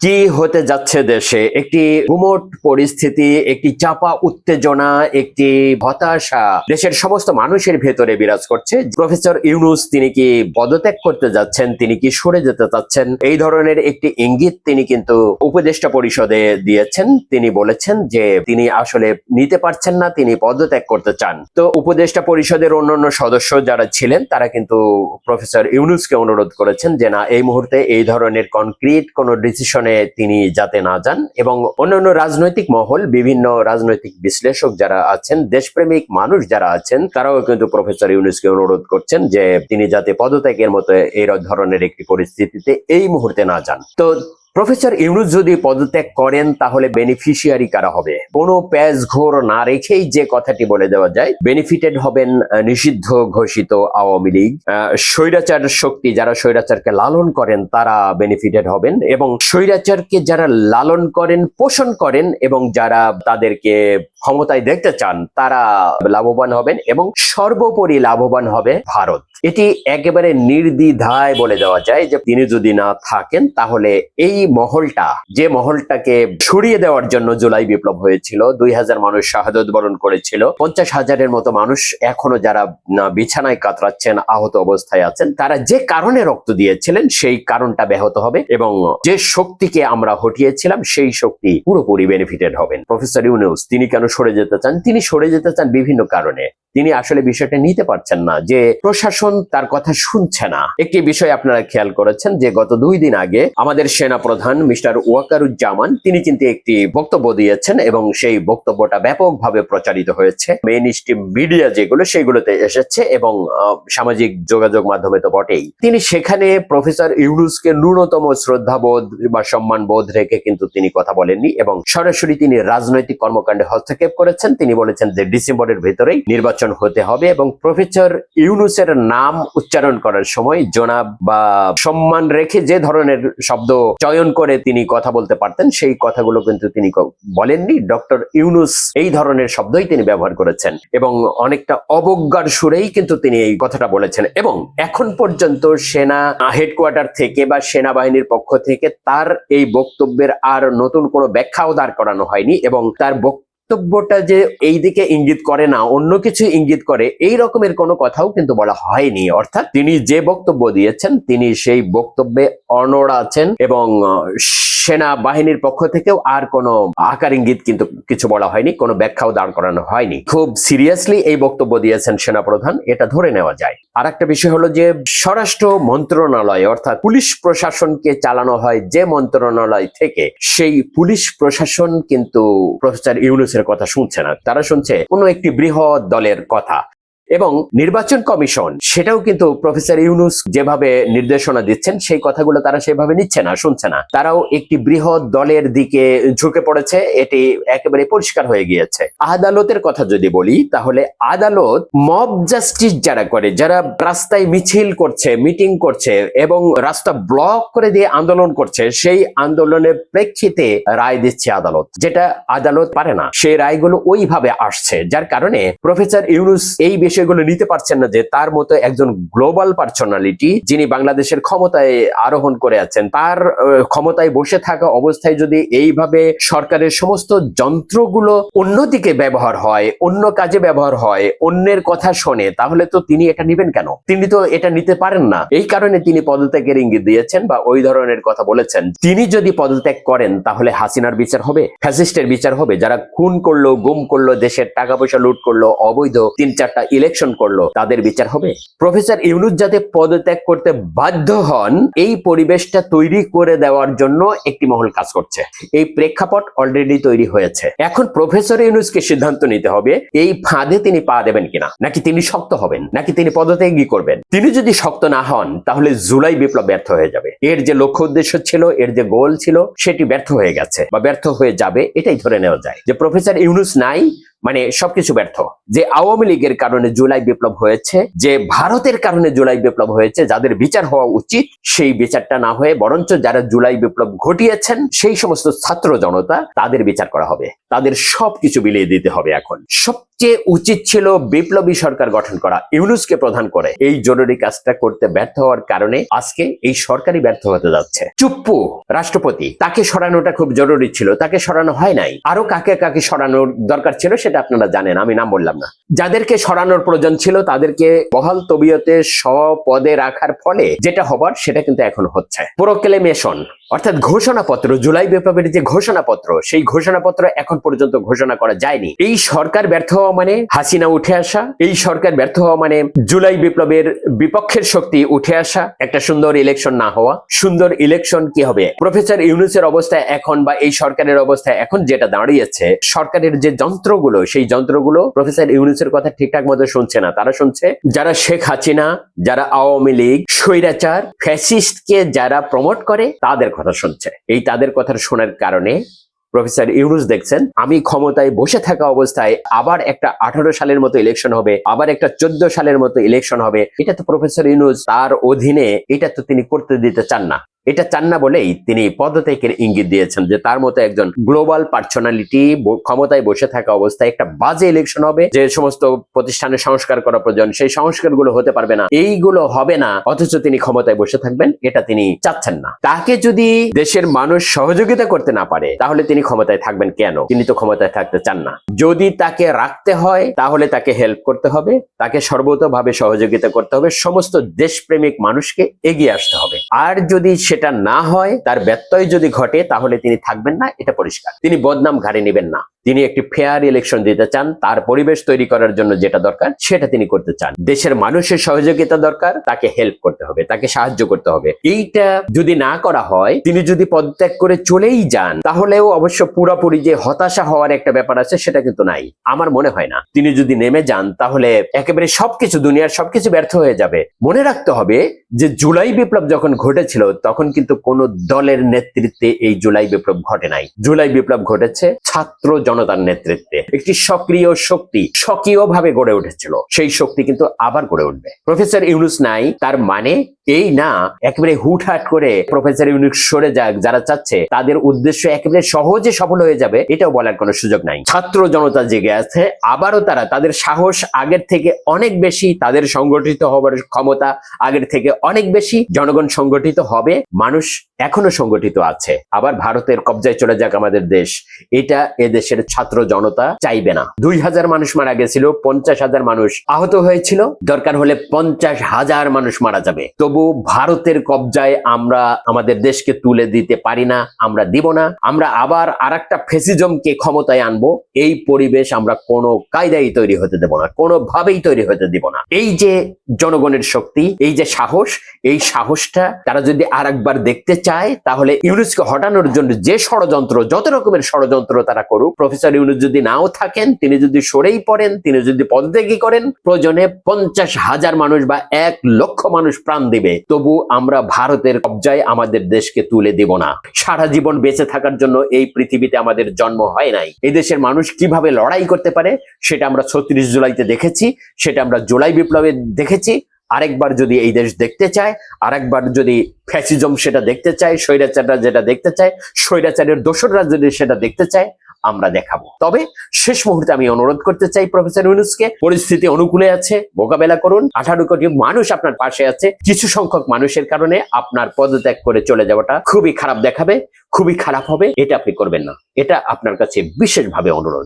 কি হতে যাচ্ছে দেশে? একটি গুমট পরিস্থিতি, একটি চাপা উত্তেজনা, একটি হতাশা দেশের সমস্ত মানুষের ভেতরে বিরাজ করছে। প্রফেসর ইউনুস তিনি কি পদত্যাগ করতে যাচ্ছেন? তিনি কি সরে যেতে চাচ্ছেন? এই ধরনের একটি ইঙ্গিত তিনি কিন্তু উপদেষ্টা পরিষদে দিয়েছেন। তিনি বলেছেন যে তিনি আসলে নিতে পারছেন না, তিনি পদত্যাগ করতে চান। তো উপদেষ্টা পরিষদের অন্যান্য সদস্য যারা ছিলেন, তারা কিন্তু প্রফেসর ইউনুসকে অনুরোধ করেছেন যে, না, এই মুহূর্তে এই ধরনের কনক্রিট কোনো ডিসিশনে তিনি যাতে না যান এবং অন্যান্য রাজনৈতিক মহল, বিভিন্ন রাজনৈতিক বিশ্লেষক যারা আছেন, দেশপ্রেমিক মানুষ যারা আছেন, তারাও কিন্তু প্রফেসর ইউনুসকে অনুরোধ করছেন যে তিনি যাতে পদত্যাগের মতো এই ধরনের একটি পরিস্থিতিতে এই মুহূর্তে না যান। তো প্রফেসর ইউনুস যদি পদত্যাগ করেন, তাহলে বেনিফিশিয়ারি কারা হবে? কোনো প্যাজ ঘোর না রেখেই যে কথাটি বলে দেওয়া যায় বেনিফিটেড হবেন নিষিদ্ধ ঘোষিত আওয়ামী লীগ। স্বৈরাচার শক্তি যারা স্বৈরাচারকে লালন করেন, তারা বেনিফিটেড হবেন এবং স্বৈরাচারকে যারা লালন করেন, পোষণ করেন এবং যারা তাদেরকে ক্ষমতায় দেখতে চান, তারা লাভবান হবেন এবং সর্বোপরি লাভবান হবে ভারত। এটি একেবারে নির্দ্বিধায় বলে দেওয়া যায় যে তিনি যদি না থাকেন, তাহলে এই মহলটা, যে মহলটাকে ছড়িয়ে দেওয়ার জন্য জুলাই বিপ্লব হয়েছিল, দুই হাজার মানুষ শাহাদত বরণ করেছিল, পঞ্চাশ হাজারের মতো মানুষ এখনও যারা বিছানায় কাতরাচ্ছেন, আহত অবস্থায় আছেন, তারা যে কারণে রক্ত দিয়েছিলেন, সেই কারণটা ব্যাহত হবে এবং যে শক্তিকে আমরা হটিয়েছিলাম, সেই শক্তি পুরোপুরি বেনিফিটেড হবেন। প্রফেসর ইউনুস, তিনি কেন সরে যেতে চান? তিনি সরে যেতে চান বিভিন্ন কারণে। তিনি আসলে বিষয়টা নিতে পারছেন না যে প্রশাসন তার কথা শুনছে না। একটি বিষয় আপনারা খেয়াল করেছেন যে গত দুই দিন আগে আমাদের সেনা প্রধান মিস্টার ওয়াকারুজ্জামান, তিনি কিন্তু একটি বক্তব্য দিয়েছেন এবং সেই বক্তব্যটা ব্যাপকভাবে প্রচারিত হয়েছে। মেইন স্ট্রিম মিডিয়া যেগুলো, সেগুলোতে এসেছে এবং সামাজিক যোগাযোগ মাধ্যমে তো বটেই। তিনি সেখানে প্রফেসর ইউনুসকে ন্যূনতম শ্রদ্ধাবোধ বা সম্মান বোধ রেখে কিন্তু তিনি কথা বলেননি এবং সরাসরি তিনি রাজনৈতিক কর্মকাণ্ডে হস্তক্ষেপ করেছেন। তিনি বলেছেন যে ডিসেম্বরের ভেতরেই নির্বাচন হতে হবে এবং প্রফেসর ইউনুসের নাম উচ্চারণ করার সময় জনাব বা সম্মান রেখে যে ধরনের শব্দ চয়ন করে তিনি কথা বলতে পারতেন, সেই কথাগুলো কিন্তু তিনি বলেননি। ডক্টর ইউনুস এই ধরনের শব্দই তিনি ব্যবহার করেছেন এবং অনেকটা অবজ্ঞার সুরেই কিন্তু তিনি এই কথাটা বলেছেন এবং এখন পর্যন্ত সেনা হেডকোয়ার্টার থেকে বা সেনাবাহিনীর পক্ষ থেকে তার এই বক্তব্যের আর নতুন কোনো ব্যাখ্যাও দাঁড় করানো হয়নি এবং তার বক্তব্যটা যে এই দিকে ইঙ্গিত করে না অন্য কিছু ইঙ্গিত করে এই রকমের কোনো কথাও কিন্তু বলা হয়নি। অর্থাৎ তিনি যে বক্তব্য দিয়েছেন তিনি সেই বক্তব্যে অনড় আছেন এবং আহ, সেনাবাহিনীর পক্ষ থেকেও আর কোনো আকার ইঙ্গিত কিন্তু কিছু বলা হয়নি কোনো ব্যাখ্যাও দাঁড় করানো হয়নি। খুব সিরিয়াসলি এই বক্তব্য দিয়েছেন সেনাপ্রধান এটা ধরে নেওয়া যায়। আর একটা বিষয় হলো যে স্বরাষ্ট্র মন্ত্রণালয়, অর্থাৎ পুলিশ প্রশাসনকে চালানো হয় যে মন্ত্রণালয় থেকে, সেই পুলিশ প্রশাসন কিন্তু প্রফেসর ইউনুসের কথা শুনছে না। তারা শুনছে কোনো একটি বৃহৎ দলের কথা। এবং নির্বাচন কমিশন, সেটাও কিন্তু প্রফেসর ইউনুস যেভাবে নির্দেশনা দিচ্ছেন, সেই কথাগুলো তারা সেভাবে নিচ্ছে না, শুনছে না। তারাও একটি বৃহৎ দলের দিকে ঝুঁকে পড়েছে, এটি একেবারে পরিষ্কার হয়ে গিয়েছে। আদালতের কথা যদি বলি, তাহলে আদালত মব জাস্টিস যারা করে, যারা রাস্তায় মিছিল করছে, মিটিং করছে এবং রাস্তা ব্লক করে দিয়ে আন্দোলন করছে, সেই আন্দোলনের প্রেক্ষিতে রায় দিচ্ছে আদালত, যেটা আদালত পারে না। সেই রায়গুলো ওইভাবে আসছে, যার কারণে প্রফেসর ইউনুস এই বিষয়গুলো নিতে পারছেন না যে তার মতো একজন গ্লোবাল পার্সোনালিটি যিনি বাংলাদেশের ক্ষমতায় আরোহণ করে আছেন, তার ক্ষমতায় বসে থাকা অবস্থায় যদি এইভাবে সরকারের সমস্ত যন্ত্রগুলো অন্যদিকে ব্যবহার হয়, অন্য কাজে ব্যবহার হয়, অন্যের কথা শোনে, তাহলে তো তিনি এটা নিবেন কেন? তিনি তো এটা নিতে পারেন না। এই কারণে তিনি পদত্যাগের ইঙ্গিত দিয়েছেন বা ওই ধরনের কথা বলেছেন। তিনি যদি পদত্যাগ করেন, তাহলে হাসিনার বিচার হবে, ফ্যাসিস্টের বিচার হবে। যারা খুন করল, গুম করল, দেশের টাকা পয়সা লুট করল, অবৈধ তিন চারটা ইলেকশন করল, তাদের বিচার হবে। প্রফেসর ইউনুস পদত্যাগ করতে বাধ্য হন, এই পরিবেশটা তৈরি করে দেওয়ার জন্য একটি মহল কাজ করছে। এই প্রেক্ষাপট অলরেডি তৈরি হয়েছে। এখন প্রফেসর ইউনুসকে সিদ্ধান্ত নিতে হবে, এই ফাঁদে তিনি পা দেবেন কিনা? নাকি তিনি শক্ত হবেন? নাকি তিনি পদত্যাগী করবেন? তিনি যদি শক্ত না হন, তাহলে জুলাই বিপ্লব ব্যর্থ হয়ে যাবে। এর যে লক্ষ্য উদ্দেশ্য ছিল, এর যে গোল ছিল, সেটি ব্যর্থ হয়ে গেছে বা ব্যর্থ হয়ে যাবে, এটাই ধরে নেওয়া যায়। যে প্রফেসর ইউনুস নাই মানে সবকিছু ব্যর্থ। যে আওয়ামী লীগের কারণে জুলাই বিপ্লব হয়েছে, যে ভারতের কারণে জুলাই বিপ্লব হয়েছে, যাদের বিচার হওয়া উচিত, সেই বিচারটা না হয়ে বরঞ্চ যারা জুলাই বিপ্লব ঘটিয়েছেন, সেই সমস্ত ছাত্র জনতা তাদের বিচার করা হবে। তাদের সবকিছু বিলিয়ে দিতে হবে এখন। সব সবচেয়ে উচিত ছিল বিপ্লবী সরকার গঠন করা, ইউনুসকে প্রধান করে। এই জরুরি কাজটা করতে ব্যর্থ হওয়ার কারণে আজকে এই সরকারই ব্যর্থ হতে যাচ্ছে। চুপ্পু, রাষ্ট্রপতি, তাকে সরানোটা খুব জরুরি ছিল, তাকে সরানো হয় নাই। আরও কাকে কাকে সরানোর দরকার ছিল সেটা আপনারা জানেন, আমি নাম বললাম না। যাদেরকে সরানোর প্রয়োজন ছিল তাদেরকে বহাল তবিয়তে স্বপদে রাখার ফলে যেটা হবার সেটা কিন্তু এখন হচ্ছে। প্রোক্লেমেশন অর্থাৎ ঘোষণাপত্র, জুলাই বিপ্লবের যে ঘোষণাপত্র, সেই ঘোষণাপত্র এখন পর্যন্ত ঘোষণা করা যায়নি। এই সরকার ব্যর্থ হওয়া মানে হাসিনা উঠে আসা, এই সরকার ব্যর্থ হওয়া মানে জুলাই বিপ্লবের বিপক্ষের শক্তি উঠে আসা, একটা সুন্দর ইলেকশন না হওয়া। সুন্দর ইলেকশন কি হবে? প্রফেসর ইউনুসের অবস্থায় এখন বা এই সরকারের অবস্থায় এখন যেটা দাঁড়িয়েছে, সরকারের যে যন্ত্রগুলো, সেই যন্ত্রগুলো প্রফেসর ইউনুসের কথা ঠিকঠাক মতো শুনছে না। তারা শুনছে, যারা শেখ হাসিনা, যারা আওয়ামী লীগ, স্বৈরাচার ফ্যাসিস্টকে যারা প্রমোট করে, তাদের কথা শুনছে। এই তাদের কথা শোনার কারণে প্রফেসর ইউরুস দেখছেন, আমি ক্ষমতায় বসে থাকা অবস্থায় আবার একটা আঠারো সালের মতো ইলেকশন হবে, আবার একটা চোদ্দ সালের মতো ইলেকশন হবে। এটা তো প্রফেসর ইউনুস তার অধীনে, এটা তো তিনি করতে দিতে চান না। এটা চান না বলেই তিনি পদত্যাগের ইঙ্গিত দিয়েছেন যে তার মতো একজন গ্লোবাল পার্সোনালিটি ক্ষমতায় বসে থাকা অবস্থায় একটা বাজে ইলেকশন হবে, যে সমস্ত প্রতিষ্ঠানে সংস্কার করা প্রয়োজন, সেই সংস্কারগুলো হতে পারবে না, এইগুলো হবে না, অথচ তিনি ক্ষমতায় বসে থাকবেন, এটা তিনি চাচ্ছেন না। তাকে যদি দেশের মানুষ সহযোগিতা করতে না পারে, তাহলে তিনি ক্ষমতায় থাকবেন কেন? তিনি তো ক্ষমতায় থাকতে চান না। যদি তাকে রাখতে হয়, তাহলে তাকে হেল্প করতে হবে, তাকে সর্বতভাবে সহযোগিতা করতে হবে, সমস্ত দেশপ্রেমিক মানুষকে এগিয়ে আসতে হবে। আর যদি সেটা না হয়, তার ব্যত্যয় যদি ঘটে, তাহলে তিনি থাকবেন না, এটা পরিষ্কার। তিনি বদনাম ঘাড়ে নেবেন না। তিনি একটি ফেয়ার ইলেকশন দিতে চান, তার পরিবেশ তৈরি করার জন্য যেটা দরকার, সেটা তিনি করতে চান। দেশের মানুষের সহযোগিতা দরকার, তাকে হেল্প করতে হবে, তাকে সাহায্য করতে হবে। এইটা যদি না করা হয়, তিনি যদি পদত্যাগ করে চলেই যান, তাহলেও অবশ্য পুরোপুরি যে হতাশা হওয়ার একটা ব্যাপার আছে, সেটা কিন্তু নাই। আমার মনে হয় না। তিনি যদি নেমে যান, তাহলে একেবারে সবকিছু, দুনিয়ার সবকিছু ব্যর্থ হয়ে যাবে। মনে রাখতে হবে যে জুলাই বিপ্লব যখন ঘটেছিল, তখন কিন্তু কোন দলের নেতৃত্বে এই জুলাই বিপ্লব ঘটে নাই। জুলাই বিপ্লব ঘটেছে, ছাত্র জনতার নেতৃত্বে একটি সক্রিয় শক্তি সক্রিয়ভাবে গড়ে উঠেছিল। সেই শক্তি কিন্তু আবার গড়ে উঠবে। প্রফেসর ইউনুস নাই, তার মানে এই না একেবারে হুটহাট করে প্রফেসর ইউনুস সরে যাক, যারা চাচ্ছে, তাদের উদ্দেশ্য একেবারে সহজে সফল হয়ে যাবে, এটাও বলার কোনো সুযোগ নাই। ছাত্র জনতা জেগে আছে, আবারও তারা তাদের সাহস আগের থেকে অনেক বেশি, তাদের সংগঠিত হবার ক্ষমতা আগের থেকে অনেক বেশি, জনগণ সংগঠিত হবে, মানুষ এখনও সংগঠিত আছে। আবার ভারতের কবজায় চলে যাক আমাদের দেশ, এটা এদেশের ছাত্র জনতা চাইবে না। দুই হাজার মানুষ মারা গেছিল, পঞ্চাশ হাজার মানুষ আহত হয়েছিল, দরকার হলে পঞ্চাশ হাজার মানুষ মারা যাবে। তবু ভারতের কবজায় আমরা আমাদের দেশকে তুলে দিতে পারি না, আমরা দিব না। আমরা আবার আর একটা ফেসিজমকে ক্ষমতায় আনব। এই পরিবেশ আমরা কোনো কায়দায় তৈরি হতে দেব না, কোনোভাবেই তৈরি হতে দিব না। এই যে জনগণের শক্তি, এই যে সাহস, এই সাহসটা তারা যদি আর একবার দেখতে চায়, তাহলে ইউনুসকে হটানোর জন্য যে ষড়যন্ত্র, যত রকমের ষড়যন্ত্র তারা করুক, প্রফেসর ইউনুস যদি নাও থাকেন, তিনি যদি সরেই পড়েন, তিনি যদি পদত্যাগী করেন, প্রয়োজনে পঞ্চাশ হাজার মানুষ বা এক লক্ষ মানুষ প্রাণ দিবে। তবু আমরা ভারতের কবজায় আমাদের দেশকে তুলে দিব না। সারা জীবন বেঁচে থাকার জন্য এই পৃথিবীতে আমাদের জন্ম হয় নাই। এই দেশের মানুষ কীভাবে লড়াই করতে পারে, সেটা আমরা ছত্রিশ জুলাইতে দেখেছি, সেটা আমরা জুলাই বিপ্লবে দেখেছি। আরেকবার যদি এই দেশ দেখতে চায়, আরেকবার যদি ফ্যাসিজম সেটা দেখতে চায়, স্বৈরাচাররা যেটা দেখতে চায়, স্বৈরাচারের দোসররা যদি সেটা দেখতে চায় আমরা দেখাবো। তবে শেষ মুহূর্তে আমি অনুরোধ করতে চাই প্রফেসর ইউনুসকে, পরিস্থিতি অনুকূলে আছে, মোকাবেলা করুন। আঠারো কোটি মানুষ আপনার পাশে আছে, কিছু সংখ্যক মানুষের কারণে আপনার পদত্যাগ করে চলে যাওয়াটা খুবই খারাপ দেখাবে, খুবই খারাপ হবে, এটা আপনি করবেন না। এটা আপনার কাছে বিশেষভাবে অনুরোধ।